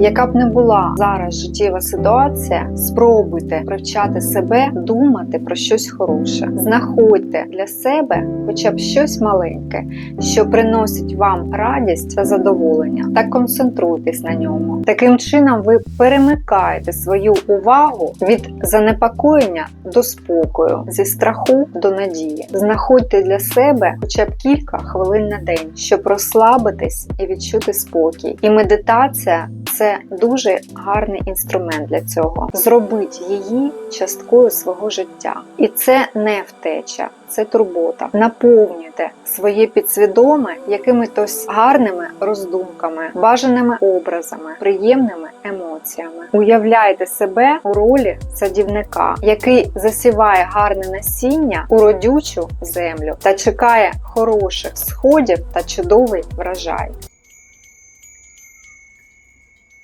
Яка б не була зараз життєва ситуація, спробуйте привчати себе думати про щось хороше. Знаходьте для себе хоча б щось маленьке, що приносить вам радість та задоволення, та концентруйтесь на ньому. Таким чином ви перемикаєте свою увагу від занепокоєння до спокою, зі страху до надії. Знаходьте для себе хоча б кілька хвилин на день, щоб розслабитись і відчути спокій. І медитація це дуже гарний інструмент для цього. Зробіть її часткою свого життя. І це не втеча, це турбота. Наповнюйте своє підсвідоме якимись гарними роздумками, бажаними образами, приємними емоціями. Уявляйте себе у ролі садівника, який засіває гарне насіння у родючу землю та чекає хороших сходів та чудовий врожай.